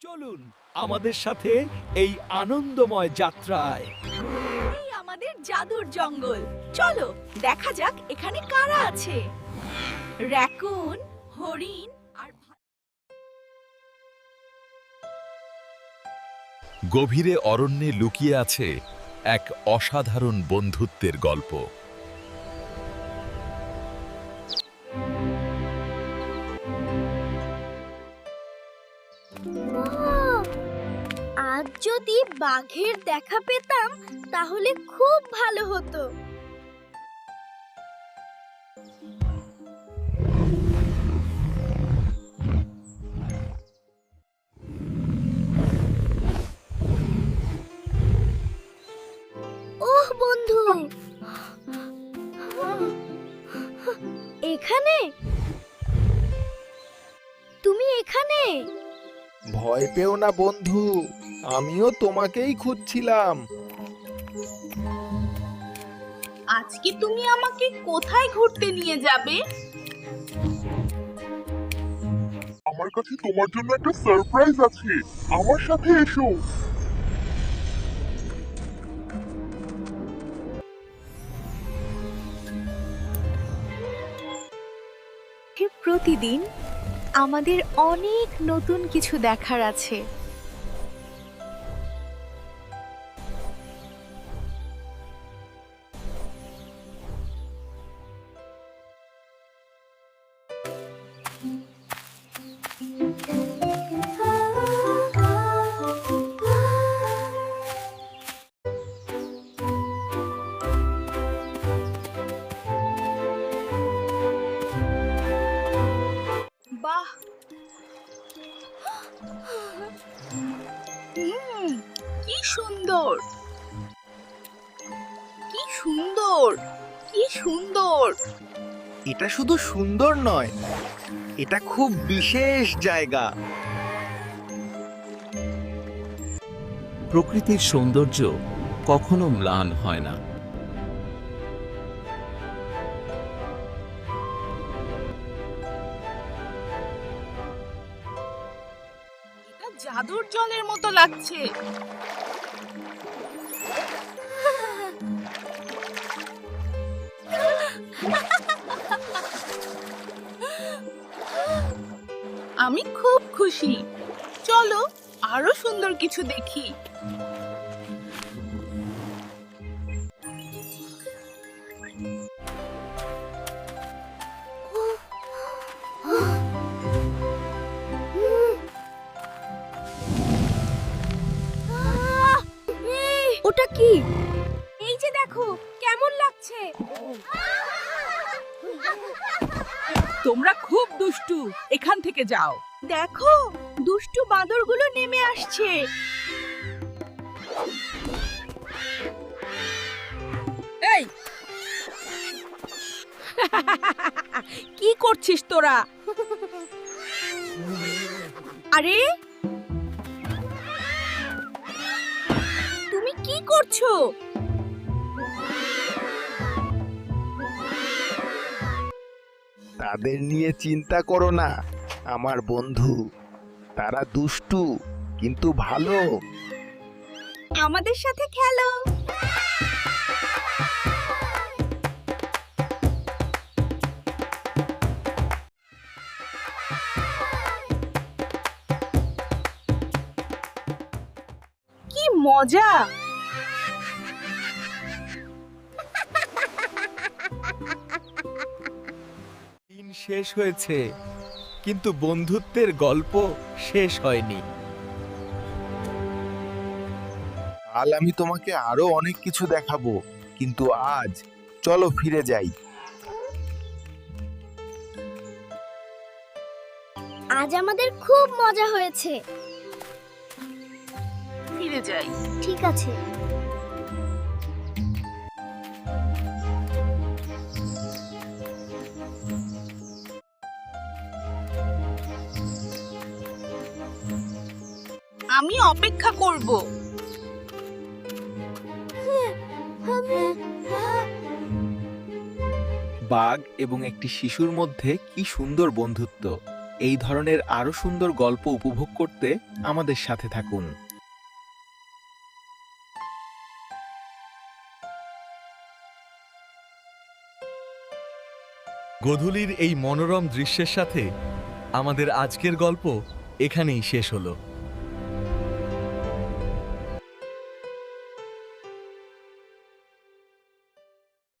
চলুন আমাদের সাথে এই আনন্দময় যাত্রায়। এই আমাদের জাদুর জঙ্গল। চলো দেখা যাক এখানে কারা আছে। র্যাকুন হরিণ আর ভা- গভীরে অরণ্যে লুকিয়ে আছে এক অসাধারণ বন্ধুত্বের গল্প। আজ যদি বাঘের দেখা পেতাম তাহলে খুব ভালো হতো। ওহ বন্ধু! এখানে? তুমি এখানে? ভয় পেও না বন্ধু। আমিও তোমাকেই খুঁজছিলাম। আজকে তুমি আমাকে কোথায় ঘুরতে নিয়ে যাবে? আমার কাছে তোমার জন্য একটা সারপ্রাইজ আছে। আমার সাথে এসো। প্রতিদিন আমাদের অনেক নতুন কিছু দেখার আছে। হুম, কি সুন্দর। কি সুন্দর কি সুন্দর। এটা শুধু সুন্দর নয় এটা খুব বিশেষ জায়গা। প্রকৃতির সৌন্দর্য কখনো ম্লান হয় না। জাদুর জলের মতো লাগছে। আমি খুব খুশি। চলো আরও সুন্দর কিছু দেখি। ওটা কি? এই যে দেখো কেমন লাগছে? তোমরা খুব দুষ্টু এখান থেকে যাও। দেখো দুষ্টু বাঁদরগুলো নেমে আসছে। এই! কি করছিস তোরা? আরে করছ? তাদের নিয়ে চিন্তা করো না আমার বন্ধু। তারা দুষ্টু কিন্তু ভালো। আমাদের সাথে খেলো। কি মজা! শেষ হয়েছে কিন্তু বন্ধুত্বের গল্প শেষ হয়নি। কাল আমি তোমাকে আরও অনেক কিছু দেখাবো কিন্তু আজ চলো ফিরে যাই। আজ আমাদের খুব মজা হয়েছে। ফিরে যাই। ঠিক আছে। আমি অপেক্ষা করব। বাঘ এবং একটি শিশুর মধ্যে কি সুন্দর বন্ধুত্ব। এই ধরনের আরও সুন্দর গল্প উপভোগ করতে আমাদের সাথে থাকুন। গোধূলির এই মনোরম দৃশ্যের সাথে আমাদের আজকের গল্প এখানেই শেষ হলো।